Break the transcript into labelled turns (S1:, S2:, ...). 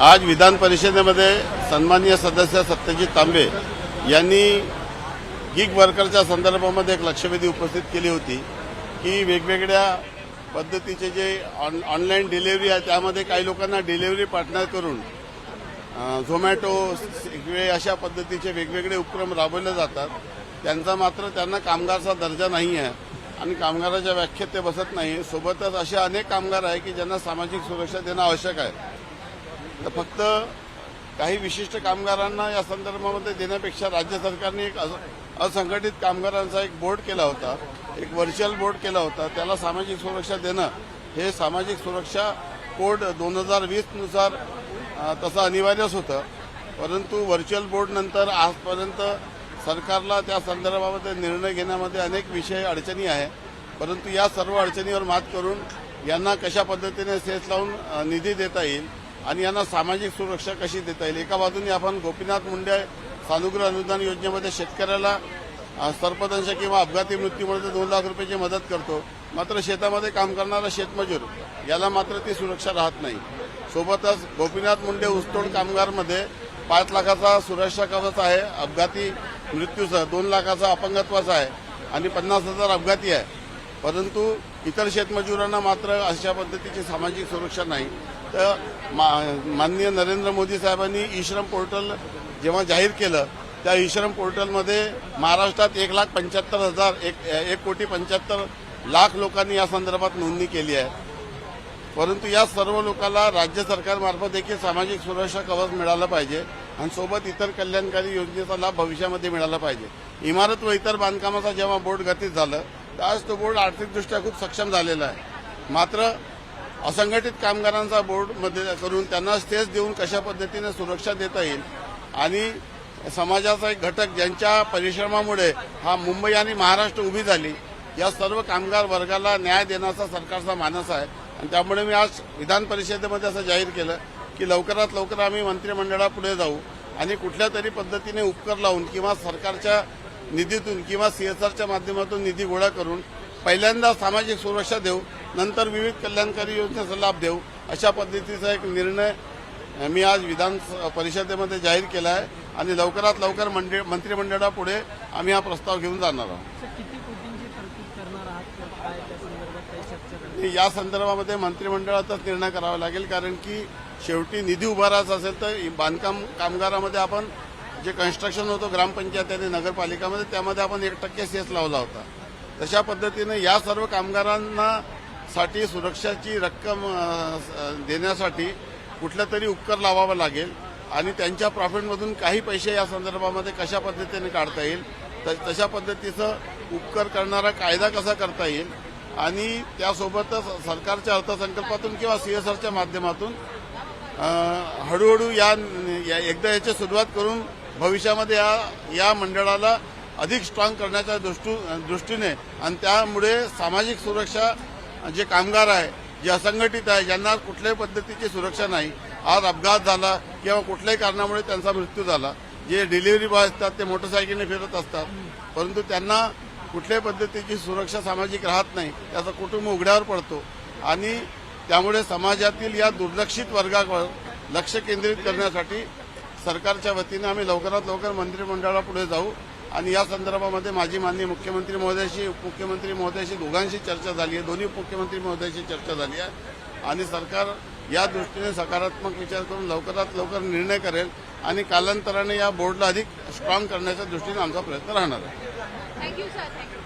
S1: आज विधान परिषदेमध्ये सन्माननीय सदस्य सत्यजित तांबे यांनी गिग वर्करच्या संदर्भामध्ये एक लक्षवेधी उपस्थित केली होती की वेगवेगळ्या पद्धतीचे जे ऑन ऑनलाईन डिलिव्हरी आहे त्यामध्ये काही लोकांना डिलिव्हरी पार्टनर करून झोमॅटो अशा पद्धतीचे वेगवेगळे उपक्रम राबवले जातात. त्यांचा मात्र त्यांना कामगारचा दर्जा नाही आहे आणि कामगाराच्या व्याख्येत ते बसत नाही. सोबतच असे अनेक कामगार आहे की ज्यांना सामाजिक सुरक्षा देणं आवश्यक आहे. तर फक्त काही विशिष्ट कामगारांना या संदर्भामध्ये देण्यापेक्षा राज्य सरकारने एक असंघटित कामगारांचा एक बोर्ड केला होता एक व्हर्च्युअल बोर्ड केला होता. त्याला सामाजिक सुरक्षा देणं हे सामाजिक सुरक्षा कोड दोन हजार वीसनुसार तसं अनिवार्यच होतं. परंतु व्हर्च्युअल बोर्डनंतर आजपर्यंत सरकारला त्या संदर्भामध्ये निर्णय घेण्यामध्ये अनेक विषय अडचणी आहे. परंतु या सर्व अडचणीवर मात करून यांना कशा पद्धतीने सेस लावून निधी देता येईल आणि यांना सामाजिक सुरक्षा कशी देता येईल? एका बाजूने आपण गोपीनाथ मुंडे सानुग्रह अनुदान योजनेमध्ये शेतकऱ्याला सर्पदंश किंवा अपघाती मृत्यूमुळे दोन लाख रुपयाची मदत करतो. मात्र शेतामध्ये काम करणारा शेतमजूर याला मात्र ती सुरक्षा राहत नाही. सोबतच गोपीनाथ मुंडे ऊसतोड कामगारमध्ये पाच लाखाचा सुरक्षा कवच आहे अपघाती मृत्यूचा दोन लाखाचा अपंगत्वाचा आहे आणि पन्नास हजार अपघाती आहे. परंतु इतर शेतमजुरांना मात्र अशा पद्धतीची सामाजिक सुरक्षा नाही. तर मा- माननीय नरेंद्र मोदी साहेबांनी ई श्रम पोर्टल जेव्हा जाहीर केलं त्या ई श्रम पोर्टलमध्ये महाराष्ट्रात एक लाख पंच्याहत्तर हजार एक एक कोटी पंच्याहत्तर लाख लोकांनी या संदर्भात नोंदणी केली आहे. परंतु या सर्व लोकांना राज्य सरकारमार्फत देखील सामाजिक सुरक्षा कवच मिळालं पाहिजे आणि सोबत इतर कल्याणकारी योजनेचा लाभ भविष्यामध्ये मिळाला पाहिजे. इमारत व इतर बांधकामाचा जेव्हा बोर्ड गतीत झालं आज तो बोर्ड आर्थिकदृष्ट्या खूप सक्षम झालेला आहे. मात्र असंघटित कामगारांचा बोर्डमध्ये करून त्यांना स्टेज देऊन कशा पद्धतीने सुरक्षा देता येईल आणि समाजाचा एक घटक ज्यांच्या परिश्रमामुळे हा मुंबई आणि महाराष्ट्र उभी झाली या सर्व कामगार वर्गाला न्याय देण्याचा सरकारचा मानस आहे. आणि त्यामुळे मी आज विधान परिषदेमध्ये असं जाहीर केलं की लवकरात लवकर आम्ही मंत्रिमंडळापुढे जाऊ आणि कुठल्या तरी पद्धतीने उपकर लावून किंवा सरकारच्या निधीतून किंवा सीएसआरच्या माध्यमातून निधी गोळा करून पहिल्यांदा सामाजिक सुरक्षा देऊ नंतर विविध कल्याणकारी योजनेचा लाभ देऊ अशा पद्धतीचा एक निर्णय मी आज विधान परिषदेमध्ये जाहीर केला आहे आणि लवकरात लवकर मंडळ मंत्रिमंडळापुढे आम्ही हा प्रस्ताव घेऊन जाणार आहोत. या संदर्भामध्ये मंत्रिमंडळातच निर्णय करावा लागेल कारण की शेवटी निधी उभारायचा असेल तर बांधकाम कामगारामध्ये आपण जे कन्स्ट्रक्शन होतं ग्रामपंचायत आणि नगरपालिकामध्ये त्यामध्ये आपण एक टक्के सेस लावला होता. तशा पद्धतीने या सर्व कामगारांना साठी सुरक्षाची रक्कम देण्यासाठी कुठलं तरी उपकर लावावा लागेल आणि त्यांच्या प्रॉफिटमधून काही पैसे या संदर्भामध्ये कशा पद्धतीने काढता येईल त- तशा पद्धतीचं उपकर करणारा कायदा कसा करता येईल आणि त्यासोबतच सरकारच्या अर्थसंकल्पातून किंवा सीएसआरच्या माध्यमातून हळूहळू या या- एकदा याची सुरुवात करून भविष्यामध्ये या या मंडळाला अधिक स्ट्रॉंग करण्याच्या दृष्टू दृष्टीने आणि त्यामुळे सामाजिक सुरक्षा जे कामगार आहे जे असंघटित आहे ज्यांना कुठल्याही पद्धतीची सुरक्षा नाही आज अपघात झाला किंवा कुठल्याही कारणामुळे त्यांचा मृत्यू झाला जे डिलिव्हरी बॉय असतात ते मोटरसायकलने फिरत असतात. परंतु त्यांना कुठल्याही पद्धतीची सुरक्षा सामाजिक राहत नाही त्याचा कुटुंब उघड्यावर पडतो. आणि त्यामुळे समाजातील या दुर्लक्षित वर्गावर लक्ष केंद्रित करण्यासाठी सरकारच्या वतीने आम्ही लवकरात लवकर मंत्रिमंडळापुढे जाऊ आणि या संदर्भामध्ये माझी माननीय मुख्यमंत्री महोदयाशी उपमुख्यमंत्री महोदयाशी दोघांशी चर्चा झाली आहे. दोन्ही मुख्यमंत्री महोदयाशी चर्चा झाली आहे. आणि सरकार या दृष्टीने सकारात्मक विचार करून लवकरात लवकर निर्णय करेल आणि कालांतराने या बोर्डला अधिक स्ट्रॉंग करण्याच्या दृष्टीने आमचा प्रयत्न राहणार आहे.
S2: Thank you sir thank you